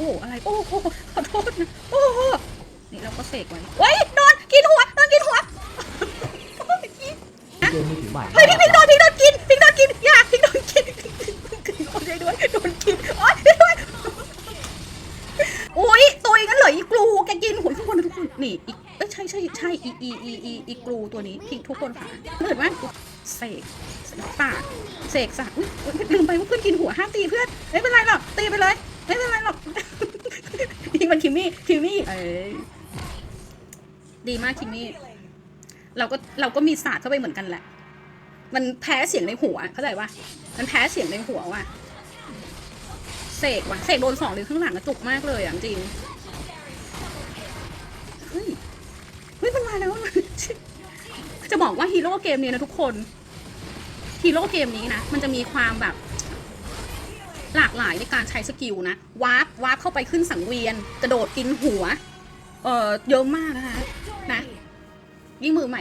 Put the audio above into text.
โอ้อะไร โอ้โหขอโทษนะโอ้โหนี่เราก็เสกไว้เฮ้ยโดนกินหัวโดนกินหัวเกมมือถือใหม่เฮ้ยพี่พิงโดนพิงโดนกินพิงโดนกินอย่าพิงโดนกินโดนด้วยโดนกินโอ๊ยด้วยโอ้ยตัวอีกงั้นเหรออีกลูแกกินหัวทุกคนทุกคนนี่อีกเอ้ยใช่ใช่ใช่อีอีอีอีอีกลูตัวนี้พิงทุกคนค่ะเห็นไหมเสกป่าเสกสะอุ๊ยลืมไปว่าเพื่อนกินหัวห้ามตีเพื่อนไม่เป็นไรหรอกตีไปเลย ไม่เป็นไรหรอก ยิง มันคิมมี่คิมมี่เอ้ยดีมากคิมมี่เราก็เราก็มีศาสตร์เข้าไปเหมือนกันแหละ มันแพ้เสียงในหัวเข้าใจปะมันแพ้เสียงในหัวว่ะเสกว่ะเสกโดนสองเลยข้างหลังกระจุกมากเลยอะจริงเฮ้ยเฮ้ยมันมาแล้วจะบอกว่าฮีโร่เกมนี้นะทุกคนฮีโร่เกมนี้นะมันจะมีความแบบ หลากหลายในการใช้สกิลนะวาร์ปวาร์ปเข้าไปขึ้นสังเวียน กระโดดกินหัว เอ่อเยอะมากนะคะนะยิ่งมือใหม่